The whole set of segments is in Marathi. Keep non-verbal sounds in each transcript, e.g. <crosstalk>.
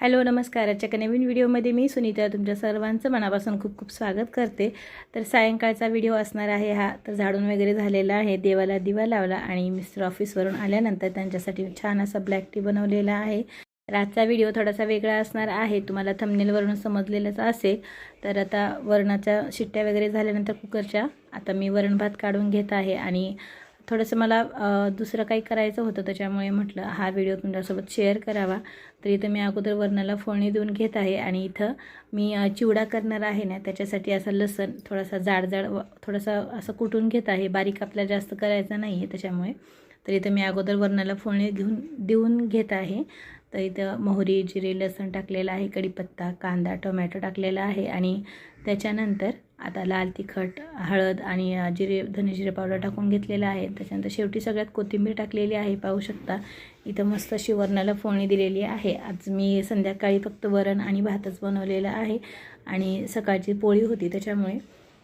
हॅलो नमस्कार. आजच्या एका नवीन व्हिडिओमध्ये मी सुनीता तुमच्या सर्वांचं मनापासून खूप खूप स्वागत करते. तर सायंकाळचा व्हिडिओ असणार आहे हा. तर झाडून वगैरे झालेला आहे. देवाला दिवा लावला आणि मिस्टर ऑफिसवरून आल्यानंतर त्यांच्यासाठी छान असा ब्लॅक टी बनवलेला आहे. तर आजचा व्हिडिओ थोडासा वेगळा असणार आहे. तुम्हाला थमनेलवरून समजलेलंच असेल. तर आता वरणाच्या शिट्ट्या वगैरे झाल्यानंतर कुकरच्या आता मी वरण भात काढून घेत आहे आणि थोडंसं मला दुसरं काही करायचं होतं त्याच्यामुळे म्हटलं हा व्हिडिओ तुमच्यासोबत शेअर करावा. तर इथं मी अगोदर वरणाला फोडणी देऊन घेत आहे आणि इथं मी चिवडा करणार आहे ना त्याच्यासाठी असा लसण थोडासा जाड जाड व थोडासा असं कुटून घेत आहे. बारीक आपल्याला जास्त करायचं नाही आहे त्याच्यामुळे. तर इथं मी अगोदर वरणाला फोडणी घेऊन देऊन घेत आहे. तर इथं मोहरी जिरे लसण टाकलेलं आहे कढीपत्ता कांदा टोमॅटो टाकलेला आहे आणि त्याच्यानंतर आता लाल तिखट हळद आणि जिरे धनेजिरे पावडर टाकून घेतलेलं आहे. त्याच्यानंतर शेवटी सगळ्यात कोथिंबीर टाकलेली आहे पाहू शकता. इथं मस्त अशी वरणाला फोडणी दिलेली आहे. आज मी संध्याकाळी फक्त वरण आणि भातच बनवलेला आहे आणि सकाळची पोळी होती त्याच्यामुळे.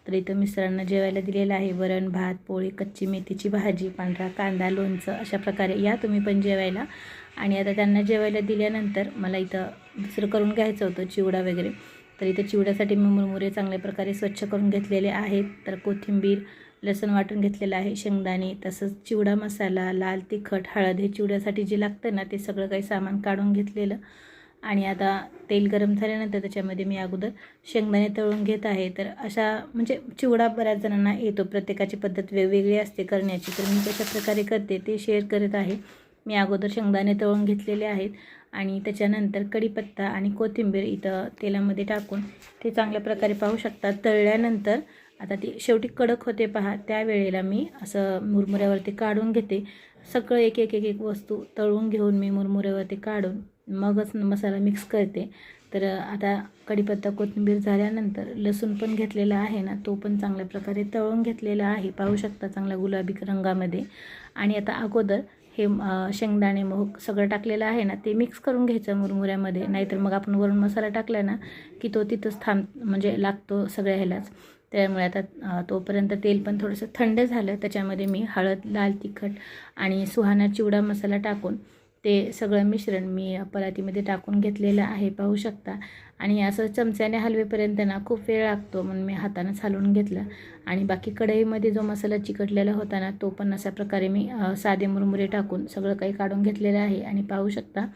तर इथं मिस्टरांना जेवायला दिलेलं आहे. वरण भात पोळी कच्ची मेथीची भाजी पांढरा कांदा लोणचं अशा प्रकारे या तुम्ही पण जेवायला. आणि आता त्यांना जेवायला दिल्यानंतर मला इथं दुसरं करून घ्यायचं होतं चिवडा वगैरे. तर इथं चिवड्यासाठी मी मुरमुरे चांगल्या प्रकारे स्वच्छ करून घेतलेले आहेत. तर कोथिंबीर लसूण वाटून घेतलेलं आहे शेंगदाणे तसंच चिवडा मसाला लाल तिखट हळद हे चिवड्यासाठी जे लागतं ना ते सगळं काही सामान काढून घेतलेलं. आणि आता तेल गरम झाल्यानंतर त्याच्यामध्ये मी अगोदर शेंगदाणे तळून घेत आहे. तर अशा म्हणजे चिवडा बऱ्याच जणांना येतो प्रत्येकाची पद्धत वेगवेगळी असते करण्याची. तर मी कशा प्रकारे करते ते शेअर करत आहे. मी अगोदर शेंगदाणे तळून घेतलेले आहेत. आणि त्याच्यानंतर कढीपत्ता आणि कोथिंबीर इथं तेलामध्ये टाकून ते चांगल्या प्रकारे पाहू शकता. तळल्यानंतर आता ती शेवटी कडक होते पहा त्यावेळेला मी असं मुरमुऱ्यावरती काढून घेते. सगळं एक एक एक एक वस्तू तळून घेऊन मी मुरमुऱ्यावरती काढून मगच मसाला मिक्स करते. तर आता कढीपत्ता कोथिंबीर झाल्यानंतर लसूण पण घेतलेला आहे ना तो पण चांगल्या प्रकारे तळून घेतलेला आहे. पाहू शकता चांगला गुलाबी रंगामध्ये. आणि आता अगोदर हे शेंगदाणे मोहक सगळं टाकलेलं आहे ना ते मिक्स करून घ्यायचं मुरमुऱ्यामध्ये. नाहीतर मग आपण वरून मसाला टाकला ना की तो तिथंच थांब म्हणजे लागतो सगळ्या ह्यालाच. त्यामुळे आता तोपर्यंत तेल पण थोडंसं थंड झालं. त्याच्यामध्ये मी हळद लाल तिखट आणि सुहाणा चिवडा मसाला टाकून ते सगळं मिश्रण मी परातीमध्ये टाकून घेतलेलं आहे पाहू शकता. आणि असं चमच्याने हलवेपर्यंत ना खूप वेळ लागतो म्हणून मी हातानंच हलवून घेतलं. आणि बाकी कढईमध्ये जो मसाला चिकटलेला होता ना तो पण अशा प्रकारे मी साधे मुरमुरे टाकून सगळं काही काढून घेतलेलं आहे. आणि पाहू शकता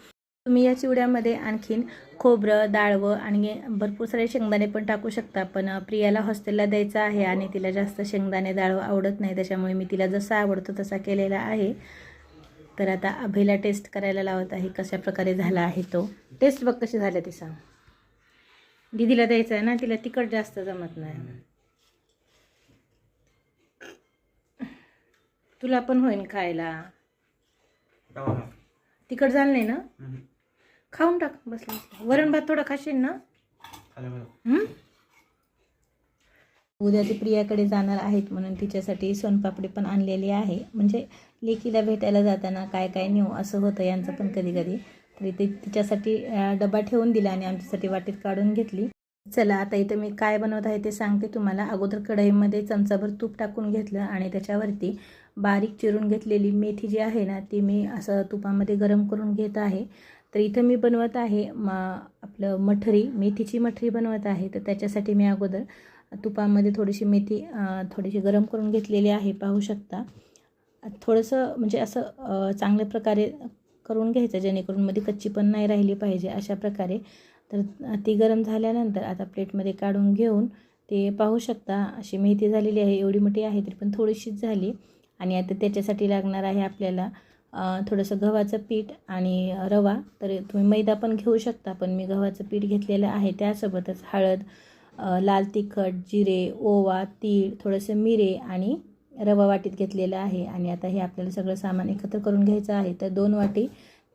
तुम्ही या चिवड्यामध्ये आणखीन खोबरं डाळवं आणि भरपूर सारे शेंगदाणे पण टाकू शकता. पण प्रियाला हॉस्टेलला द्यायचं आहे आणि तिला जास्त शेंगदाणे डाळवं आवडत नाही. त्याच्यामुळे मी तिला जसा आवडतो तसा केलेला आहे. तर आता अभयला टेस्ट करायला लावत आहे कशा प्रकारे झाला आहे तो. टेस्ट बघ कशी झाल्या ती सांग. दीदीला द्यायचं आहे ना तिला तिखट जास्त जमत नाही. तुला पण होईन खायला. तिखट झालं नाही ना? खाऊन टाक बसलं वरण भात थोडा खाशील ना? उद्या ती प्रियाकडे जाणार आहेत म्हणून तिच्यासाठी सोनपापडी पण आणलेली आहे. म्हणजे लेकीला भेटायला जाताना काय काय नेऊ असं होतं यांचं पण कधी कधी तरी ते तिच्यासाठी डबा ठेवून दिला आणि आमच्यासाठी वाटीत काढून घेतली. चला आता इथं मी काय बनवत आहे ते सांगते तुम्हाला. अगोदर कढईमध्ये चमचाभर तूप टाकून घेतलं आणि त्याच्यावरती बारीक चिरून घेतलेली मेथी जी आहे ना ती मी असं तुपामध्ये गरम करून घेत आहे. तर इथं मी बनवत आहे म आपलं मठरी मेथीची मठरी बनवत आहे. तर त्याच्यासाठी मी अगोदर तुपामध्ये थोडीशी मेथी थोडीशी गरम करून घेतलेली आहे पाहू शकता. थोडंसं म्हणजे असं चांगल्या प्रकारे करून घ्यायचं जेणेकरून मध्ये कच्ची पण नाही राहिली पाहिजे अशा प्रकारे. तर ती गरम झाल्यानंतर आता प्लेटमध्ये काढून घेऊन ते पाहू शकता. अशी मेथी झालेली आहे एवढी मोठी आहे तरी पण थोडीशीच झाली. आणि आता त्याच्यासाठी लागणार आहे आपल्याला थोडंसं गव्हाचं पीठ आणि रवा. तर तुम्ही मैदा पण घेऊ शकता पण मी गव्हाचं पीठ घेतलेलं आहे त्यासोबतच हळद लाल तिखट जिरे ओवा तीळ थोडंसं मिरे आणि रवा वाटीत घेतलेलं आहे. आणि आता हे आपल्याला सगळं सामान एकत्र करून घ्यायचं आहे. तर दोन वाटी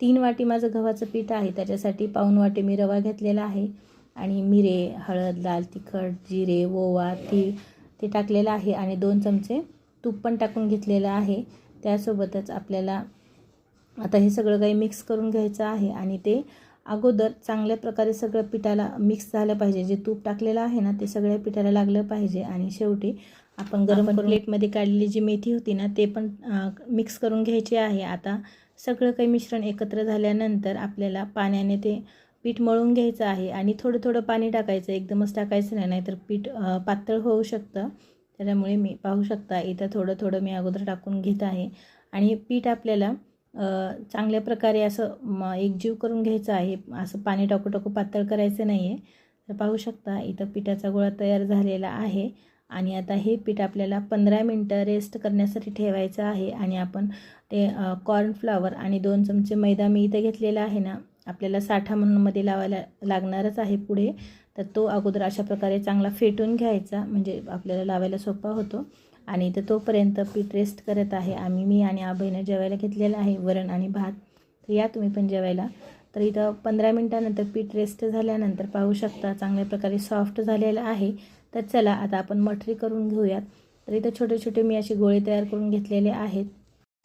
तीन वाटी माझं गव्हाचं पीठ आहे. त्याच्यासाठी पाऊन वाटी मी रवा घेतलेला आहे. आणि मिरे हळद लाल तिखट जिरे ओवा तीळ ते टाकलेलं आहे. आणि दोन चमचे तूप पण टाकून घेतलेलं आहे. त्यासोबतच आपल्याला आता हे सगळं काही मिक्स करून घ्यायचं आहे. आणि ते अगोदर चांगल्या प्रकारे सगळं पिठाला मिक्स झालं पाहिजे. जे तूप टाकलेलं आहे ना ते सगळ्या पिठाला लागलं पाहिजे. आणि शेवटी आपण गरम प्लेटमध्ये काढलेली जी मेथी होती ना ते पण मिक्स करून घ्यायची आहे. आता सगळं काही मिश्रण एकत्र झाल्यानंतर आपल्याला पाण्याने ते पीठ मळून घ्यायचं आहे. आणि थोडं थोडं पाणी टाकायचं. एकदमच टाकायचं नाही नाहीतर पीठ पातळ होऊ शकतं. त्याच्यामुळे मी पाहू शकता इथं थोडं थोडं मी अगोदर टाकून घेत आहे. आणि पीठ आपल्याला चांगल्या प्रकारे असं एकजीव करून घ्यायचं आहे. असं पाणी टाकू टाकू पातळ करायचं नाही आहे तर पाहू शकता इथं पिठाचा गोळा तयार झालेला आहे. आणि आता हे पीठ आपल्याला पंधरा मिनटं रेस्ट करण्यासाठी ठेवायचं आहे. आणि आपण ते कॉर्नफ्लॉवर आणि दोन चमचे मैदा मी इथं घेतलेला आहे ना आपल्याला साठा म्हणून मध्ये लावायला लागणारच आहे पुढे. तर तो अगोदर अशा प्रकारे चांगला फेटून घ्यायचा. म्हणजे आपल्याला लावायला सोपा होतो. आणि इथं तोपर्यंत पीठ रेस्ट करत आहे. आम्ही मी आणि आबाईनं जेवायला घेतलेलं आहे वरण आणि भात. तर या तुम्ही पण जेवायला. तर इथं पंधरा मिनटानंतर पीठ रेस्ट झाल्यानंतर पाहू शकता चांगल्या प्रकारे सॉफ्ट झालेलं आहे. तर चला आता आपण मठरी करून घेऊयात. तर इथं छोटे छोटे मी असे गोळे तयार करून घेतलेले आहेत.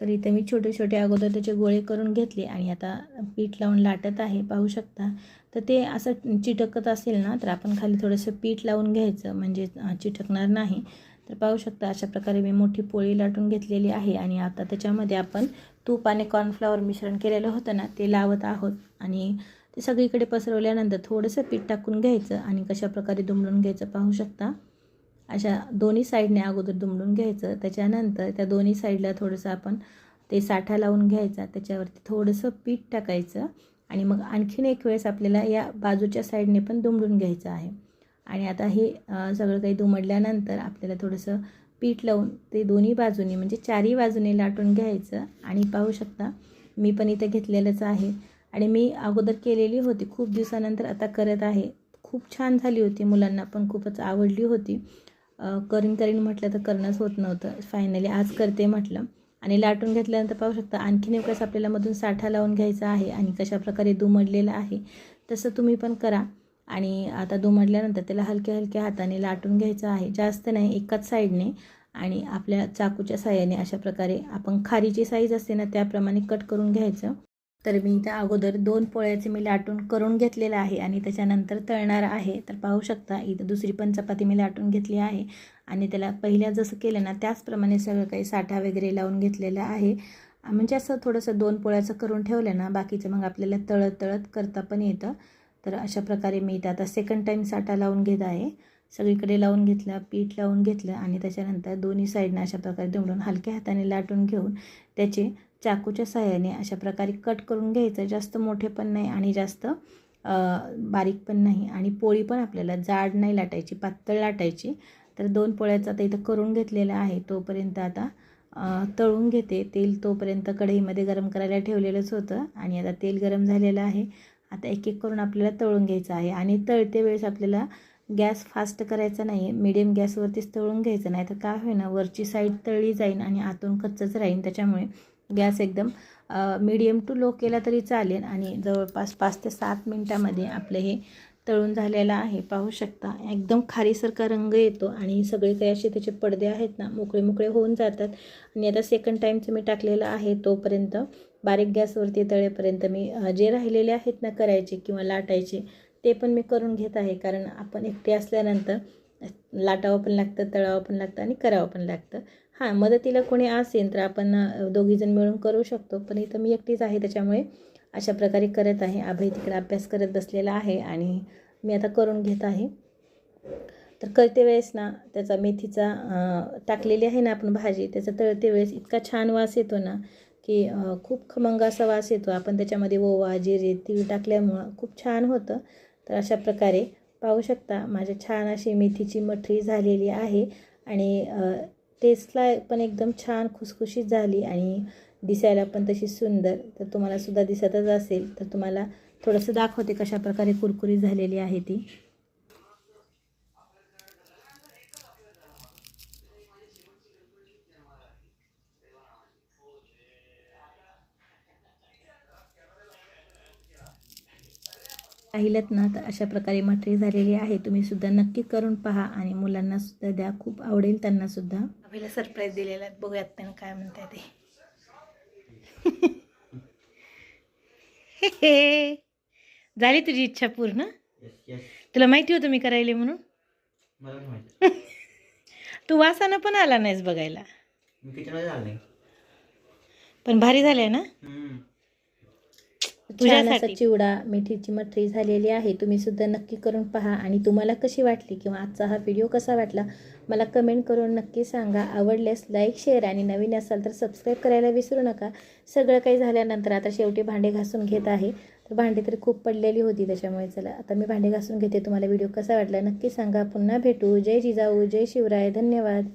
तर इथे मी छोटे छोटे अगोदर त्याचे गोळे करून घेतले आणि आता पीठ लावून लाटत आहे. पाहू शकता. तर ते असं चिटकत असेल ना तर आपण खाली थोडंसं पीठ लावून घ्यायचं. म्हणजे चिटकणार नाही. तर पाहू शकता अशा प्रकारे मी मोठी पोळी लाटून घेतलेली आहे आणि आता त्याच्यामध्ये आपण तूप आणि कॉर्नफ्लॉवर मिश्रण केलेलं होतं ना ते लावत आहोत. आणि ते सगळीकडे पसरवल्यानंतर थोडंसं पीठ टाकून घ्यायचं आणि कशाप्रकारे दुमडून घ्यायचं पाहू शकता. अशा दोन्ही साईडने अगोदर दुमडून घ्यायचं त्याच्यानंतर त्या दोन्ही साईडला थोडंसं आपण ते साठा लावून घ्यायचा त्याच्यावरती थोडंसं पीठ टाकायचं आणि मग आणखीन एक वेळेस आपल्याला या बाजूच्या साईडने पण दुमडून घ्यायचं आहे. आणि आता हे सगळं काही दुमडल्यानंतर आपल्याला थोडंसं पीठ लावून ते दोन्ही बाजूनी म्हणजे चारही बाजूने लाटून घ्यायचं. आणि पाहू शकता मी पण इथे घेतलेलंच आहे. आणि मी अगोदर केलेली होती खूप दिवसानंतर आता करत आहे. खूप छान झाली होती मुलांना पण खूपच आवडली होती. करीन करीन म्हटलं तर करणंच होत नव्हतं. फायनली आज करते म्हटलं. आणि लाटून घेतल्यानंतर पाहू शकता आणखीन एक आपल्याला मधून साठा लावून घ्यायचा आहे आणि कशाप्रकारे दुमडलेलं आहे तसं तुम्ही पण करा. आणि आता दुमडल्यानंतर त्याला हलक्या हलक्या हाताने लाटून घ्यायचं आहे. जास्त नाही एकाच साईडने आणि आपल्या चाकूच्या साह्याने अशा प्रकारे आपण खारीची साईज असते ना त्याप्रमाणे कट करून घ्यायचं. तर मी त्या अगोदर दोन पोळ्याचे मी लाटून करून घेतलेलं आहे आणि त्याच्यानंतर तळणार आहे. तर पाहू शकता इथं दुसरी पण चपाती मी लाटून घेतली आहे आणि त्याला पहिल्या जसं केलं ना त्याचप्रमाणे सगळं काही साठा वगैरे लावून घेतलेला आहे. म्हणजे असं थोडंसं दोन पोळ्याचं करून ठेवलं ना बाकीचं मग आपल्याला तळत तळत करता पण येतं. तर अशा प्रकारे मी इथं आता सेकंड टाईम साठा लावून घेत आहे. सगळीकडे लावून घेतला पीठ लावून घेतलं आणि त्याच्यानंतर दोन्ही साईडनं अशा प्रकारे दुमडून हलक्या हाताने लाटून घेऊन त्याचे चाकूच्या सहाय्याने अशा प्रकारे कट करून घ्यायचं. जास्त मोठे पण नाही आणि जास्त बारीक पण नाही आणि पोळी पण आपल्याला जाड नाही लाटायची पातळ लाटायची. तर दोन पोळ्याचं आता इथं करून घेतलेलं आहे. तोपर्यंत आता तळून घेते. तेल तोपर्यंत कढईमध्ये गरम करायला ठेवलेलंच होतं आणि आता तेल गरम झालेलं आहे. आता एक एक करून आपल्याला तळून घ्यायचं आहे. आणि तळते वेळेस आपल्याला गॅस फास्ट करायचा नाही. आहे मिडियम गॅसवरतीच तळून घ्यायचं नाही. तर काय होईना वरची साईड तळली जाईल आणि आतून कच्चंच राहील त्याच्यामुळे गॅस एकदम मीडियम टू लो केला तरी चालेल. आणि जवळपास पाच ते सात मिनटामध्ये आपलं हे तळून झालेलं आहे. पाहू शकता एकदम खारीसारखा रंग येतो. आणि सगळे काही असे त्याचे पडदे आहेत ना मोकळे मोकळे होऊन जातात. आणि आता सेकंड टाईमचं मी टाकलेलं आहे तोपर्यंत बारीक गॅसवरती तळेपर्यंत मी जे राहिलेले आहेत ना करायचे किंवा लाटायचे ते पण मी करून घेत आहे. कारण आपण एकटे असल्यानंतर लाटावं पण लागतं तळावं पण लागतं आणि करावं पण लागतं. हां मदतीला कोणी असेल तर आपण दोघीजण मिळून करू शकतो. पण इथं मी एकटीच आहे त्याच्यामुळे अशा प्रकारे करत आहे. अभय तिकडे अभ्यास करत बसलेला आहे आणि मी आता करून घेत आहे. तर करते वेळेस ना त्याचा मेथीचा टाकलेली आहे ना आपण भाजी त्याचा तळते वेळेस इतका छान वास येतो ना की खूप खमंग असा वास येतो. आपण त्याच्यामध्ये ओवा जिरे तीळ टाकल्यामुळं खूप छान होतं. तर अशा प्रकारे पाहू शकता माझ्या छान अशी मेथीची मठरी झालेली आहे आणि टेस्टला पण एकदम छान खुसखुशीत झाली आणि दिसायला पण तशी सुंदर. तर तुम्हाला सुद्धा दिसतच असेल. तर तुम्हाला थोडंसं दाखवते कशा प्रकारे कुरकुरीत झालेली आहे ती. राहिलत ना तर अशा प्रकारे मठरी झालेली आहे. तुम्ही सुद्धा नक्की करून पहा आणि मुलांना सुद्धा द्या. खूप आवडेल त्यांना सुद्धा. अभिला सरप्राईज दिलेला आहे. बघूयात त्यांना काय म्हणताय ते. <laughs> झाली तुझी इच्छा पूर्ण? येस येस तुला माहिती होतं मी करायले म्हणून? मला नाही माहिती. <laughs> तू वासानं पण आला नाहीस बघायला. पण भारी झालंय ना. छान असा चिवडा मेथीची मठरी झालेली आहे. तुम्ही सुद्धा नक्की करून पहा. आणि तुम्हाला कशी वाटली किंवा आजचा हा व्हिडिओ कसा वाटला मला कमेंट करून नक्की सांगा. आवडल्यास लाईक शेअर आणि नवीन असाल तर सबस्क्राईब करायला विसरू नका. सगळं काही झाल्यानंतर आता शेवटी भांडे घासून घेत आहे. तर भांडी तरी खूप पडलेली होती त्याच्यामुळे चला. आता मी भांडे घासून घेते. तुम्हाला व्हिडिओ कसा वाटला नक्की सांगा. पुन्हा भेटू. जय जिजाऊ जय शिवराय. धन्यवाद.